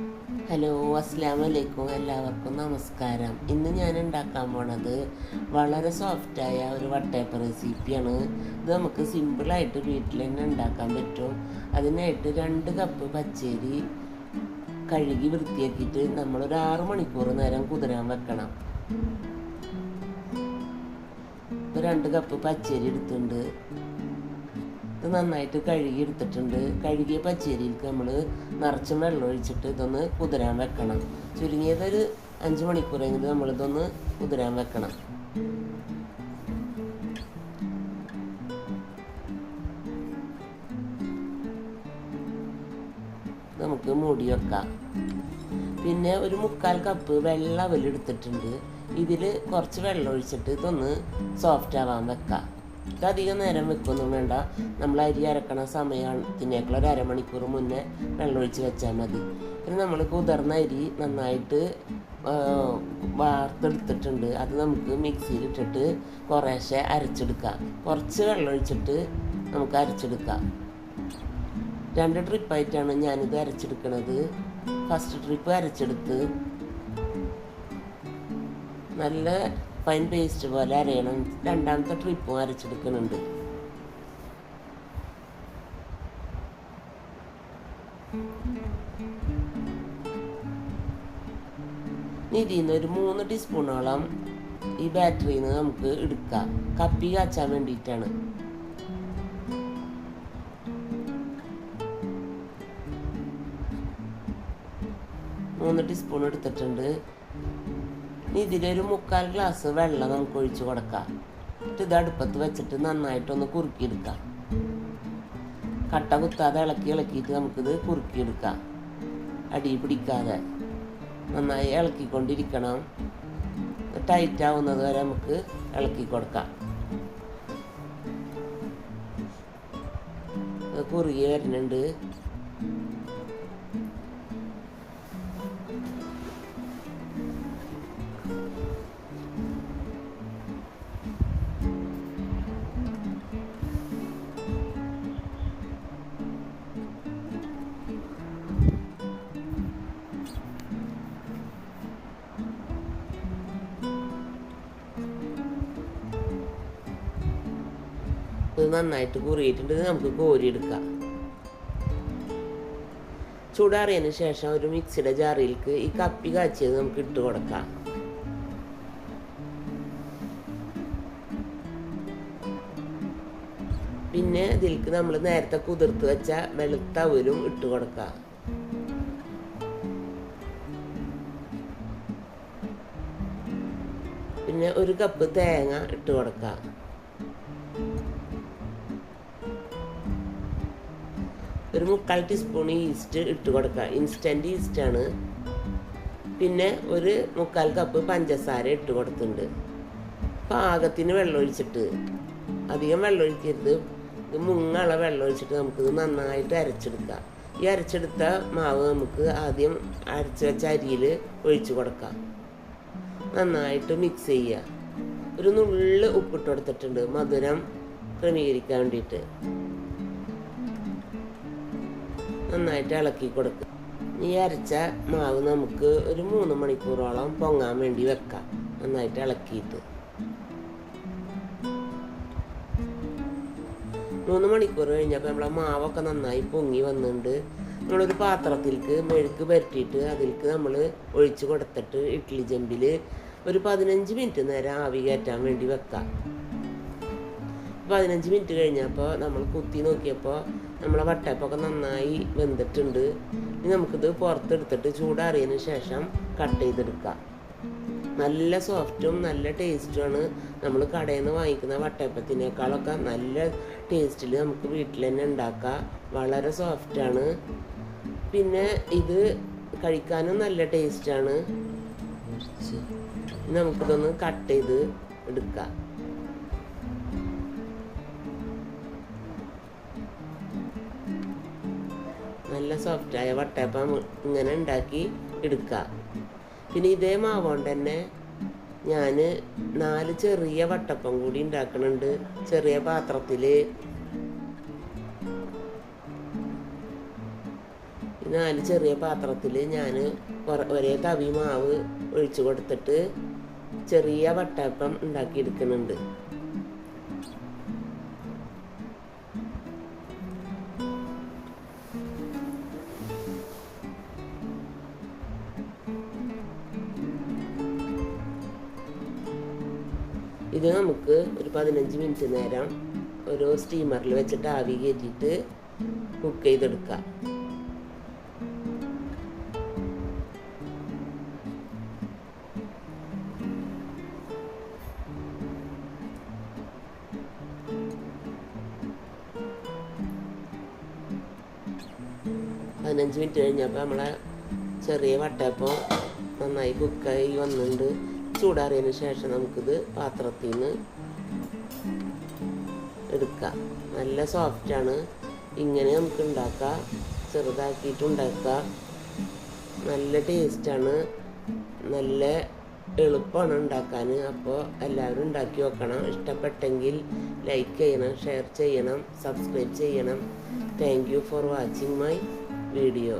Hello അസ്സാം വലൈക്കും എല്ലാവർക്കും നമസ്കാരം. ഇന്ന് ഞാൻ ഉണ്ടാക്കാൻ പോണത് വളരെ സോഫ്റ്റായ ഒരു വട്ടയപ്പ റെസിപ്പിയാണ് ഇത് നമുക്ക് സിമ്പിളായിട്ട് വീട്ടിൽ തന്നെ ഉണ്ടാക്കാൻ പറ്റും. അതിനായിട്ട് രണ്ട് കപ്പ് പച്ചരി കഴുകി വൃത്തിയാക്കിയിട്ട് നമ്മളൊരു ആറു മണിക്കൂർ നേരം കുതിരാൻ വെക്കണം. ഇപ്പോൾ രണ്ട് കപ്പ് പച്ചരി എടുത്തിട്ടുണ്ട്. ഇത് നന്നായിട്ട് കഴുകി എടുത്തിട്ടുണ്ട് കഴുകിയ പച്ചരിയിലേക്ക് നമ്മൾ നിറച്ചും വെള്ളം ഒഴിച്ചിട്ട് ഇതൊന്ന് കുതിരാൻ വെക്കണം. ചുരുങ്ങിയത് ഒരു അഞ്ച് മണിക്കൂറെങ്കിലും നമ്മളിതൊന്ന് കുതിരാൻ വെക്കണം. നമുക്ക് മൂടി വെക്കാം. പിന്നെ ഒരു മുക്കാൽ കപ്പ് വെള്ളം അവലെടുത്തിട്ടുണ്ട് ഇതിൽ കുറച്ച് വെള്ളം ഒഴിച്ചിട്ട് ഇതൊന്ന് സോഫ്റ്റ് ആവാൻ വെക്കാം. അധികം നേരം വെക്കൊന്നും വേണ്ട. നമ്മൾ അരി അരക്കണ സമയത്തിനേക്കുള്ള ഒരു അരമണിക്കൂർ മുന്നേ വെള്ളമൊഴിച്ച് വെച്ചാൽ മതി. പിന്നെ നമ്മൾ കുതിർന്ന അരി നന്നായിട്ട് വാർത്തെടുത്തിട്ടുണ്ട്. അത് നമുക്ക് മിക്സിയിൽ ഇട്ടിട്ട് കുറേശ്ശെ അരച്ചെടുക്കാം. കുറച്ച് വെള്ളമൊഴിച്ചിട്ട് നമുക്ക് അരച്ചെടുക്കാം. രണ്ട് ട്രിപ്പായിട്ടാണ് ഞാനിത് അരച്ചെടുക്കണത്. ഫസ്റ്റ് ട്രിപ്പ് അരച്ചെടുത്ത് നല്ല ഫൈൻ പേസ്റ്റ് പോലെ അരയണം. രണ്ടാമത്തെ ട്രിപ്പ് അരച്ചെടുക്കുന്നുണ്ട്. ഇതിൽ ഒരു മൂന്ന് ടീസ്പൂണോളം ഈ ബാറ്ററിയിൽ നിന്ന് നമുക്ക് എടുക്കാം. കപ്പി കാച്ചാൻ വേണ്ടിയിട്ടാണ്. മൂന്ന് ടീസ്പൂൺ എടുത്തിട്ടുണ്ട്. ഇതിലൊരു മുക്കാൽ ഗ്ലാസ് വെള്ളം നമുക്ക് ഒഴിച്ചു കൊടുക്കാം. എന്നിട്ട് ഇത് അടുപ്പത്ത് വെച്ചിട്ട് നന്നായിട്ടൊന്ന് കുറുക്കിയെടുക്കാം. കട്ട കുത്താതെ ഇളക്കി ഇളക്കിയിട്ട് നമുക്കിത് കുറുക്കിയെടുക്കാം. അടി പിടിക്കാതെ നന്നായി ഇളക്കിക്കൊണ്ടിരിക്കണം. ടൈറ്റ് ആവുന്നത് വരെ നമുക്ക് ഇളക്കി കൊടുക്കാം. കുറുകി വരുന്നുണ്ട്. ഇത് നന്നായിട്ട് കുറിയിട്ടുണ്ട്. നമുക്ക് കോരിയെടുക്കാം. ചൂടാറിയതിന് ശേഷം ഒരു മിക്സിയുടെ ജാറിയിലേക്ക് ഈ കപ്പി കാച്ചിയത് നമുക്ക് ഇട്ട് കൊടുക്കാം. പിന്നെ ഇതിലേക്ക് നമ്മൾ നേരത്തെ കുതിർത്ത് വെച്ച വെളുത്ത അവലും ഇട്ട് കൊടുക്കാം. പിന്നെ ഒരു കപ്പ് തേങ്ങ ഇട്ട് കൊടുക്കാം. ഒരു മുക്കാൽ ടീസ്പൂൺ ഈസ്റ്റ് ഇട്ട് കൊടുക്കുക. ഇൻസ്റ്റന്റ് ഈസ്റ്റാണ് പിന്നെ ഒരു മുക്കാൽ കപ്പ് പഞ്ചസാര ഇട്ട് കൊടുത്തിട്ടുണ്ട്. പാകത്തിന് വെള്ളമൊഴിച്ചിട്ട് അധികം വെള്ളമൊഴിക്കരുത് മുങ്ങള വെള്ളമൊഴിച്ചിട്ട് നമുക്ക് നമുക്കിത് നന്നായിട്ട് അരച്ചെടുക്കാം ഈ അരച്ചെടുത്ത മാവ് നമുക്ക് ആദ്യം അരച്ച് വെച്ച അരിയിൽ ഒഴിച്ചു കൊടുക്കാം. നന്നായിട്ട് മിക്സ് ചെയ്യുക. ഒരു നുള്ള് ഉപ്പിട്ട് കൊടുത്തിട്ടുണ്ട്. മധുരം ക്രമീകരിക്കാൻ വേണ്ടിയിട്ട്. നന്നായിട്ട് ഇളക്കി കൊടുക്കുക ഈ അരച്ച മാവ് നമുക്ക് ഒരു മൂന്ന് മണിക്കൂറോളം പൊങ്ങാൻ വേണ്ടി വെക്കാം. നന്നായിട്ട് ഇളക്കിയിട്ട്. മൂന്ന് മണിക്കൂർ കഴിഞ്ഞപ്പോൾ നമ്മളെ മാവൊക്കെ നന്നായി പൊങ്ങി വന്നിട്ടുണ്ട്. നമ്മളൊരു പാത്രത്തിലേക്ക് മെഴുക്ക് പരട്ടിയിട്ട് അതിലേക്ക് നമ്മൾ ഒഴിച്ച് കൊടുത്തിട്ട് ഇഡ്ഡലി ചെമ്പിൽ ഒരു പതിനഞ്ച് മിനിറ്റ് നേരം ആവി കയറ്റാൻ വേണ്ടി വെക്കാം. പതിനഞ്ച് മിനിറ്റ് കഴിഞ്ഞപ്പോൾ നമ്മൾ കുത്തി നോക്കിയപ്പോൾ നമ്മളെ വട്ടയപ്പൊക്കെ നന്നായി വെന്തിട്ടുണ്ട്. ഇനി നമുക്കിത് പുറത്തെടുത്തിട്ട് ചൂടാറിയതിന് ശേഷം കട്ട് ചെയ്തെടുക്കാം. നല്ല സോഫ്റ്റും നല്ല ടേസ്റ്റുമാണ് നമ്മൾ കടയിൽ നിന്ന് വാങ്ങിക്കുന്ന വട്ടയപ്പത്തിനേക്കാളൊക്കെ നല്ല ടേസ്റ്റിൽ നമുക്ക് വീട്ടിൽ തന്നെ ഉണ്ടാക്കാം. വളരെ സോഫ്റ്റാണ് പിന്നെ ഇത് കഴിക്കാനും നല്ല ടേസ്റ്റാണ് നമുക്കിതൊന്ന് കട്ട് ചെയ്ത് എടുക്കാം. നല്ല സോഫ്റ്റായ വട്ടയപ്പം ഇങ്ങനെ ഉണ്ടാക്കി എടുക്കുക പിന്നെ ഇതേ മാവുകൊണ്ട് തന്നെ ഞാൻ നാല് ചെറിയ വട്ടപ്പം കൂടി ഉണ്ടാക്കുന്നുണ്ട് ചെറിയ പാത്രത്തിൽ നാല് ചെറിയ പാത്രത്തിൽ ഞാൻ ഒരേ തവി മാവ് ഒഴിച്ചു കൊടുത്തിട്ട് ചെറിയ വട്ടയപ്പം ഉണ്ടാക്കിയെടുക്കുന്നുണ്ട് ഇത് നമുക്ക് ഒരു പതിനഞ്ച് മിനിറ്റ് നേരം ഒരു സ്റ്റീമറിൽ വെച്ചിട്ട് ആവി കയറ്റിയിട്ട് കുക്ക് ചെയ്തെടുക്കാം. പതിനഞ്ച് മിനിറ്റ് കഴിഞ്ഞപ്പോൾ നമ്മളെ ചെറിയ വട്ടയപ്പം നന്നായി കുക്കായി വന്നിട്ടുണ്ട്. ചൂടാറിയതിന് ശേഷം നമുക്കിത് പാത്രത്തിൽ നിന്ന് എടുക്കാം. നല്ല സോഫ്റ്റാണ് ഇങ്ങനെ നമുക്ക് ഉണ്ടാക്കാം. ചെറുതാക്കിയിട്ട് ഉണ്ടാക്കാം നല്ല ടേസ്റ്റാണ് നല്ല എളുപ്പമാണ് ഉണ്ടാക്കാൻ അപ്പോൾ എല്ലാവരും ഉണ്ടാക്കി വെക്കണം ഇഷ്ടപ്പെട്ടെങ്കിൽ ലൈക്ക് ചെയ്യണം ഷെയർ ചെയ്യണം സബ്സ്ക്രൈബ് ചെയ്യണം. Thank you for watching my video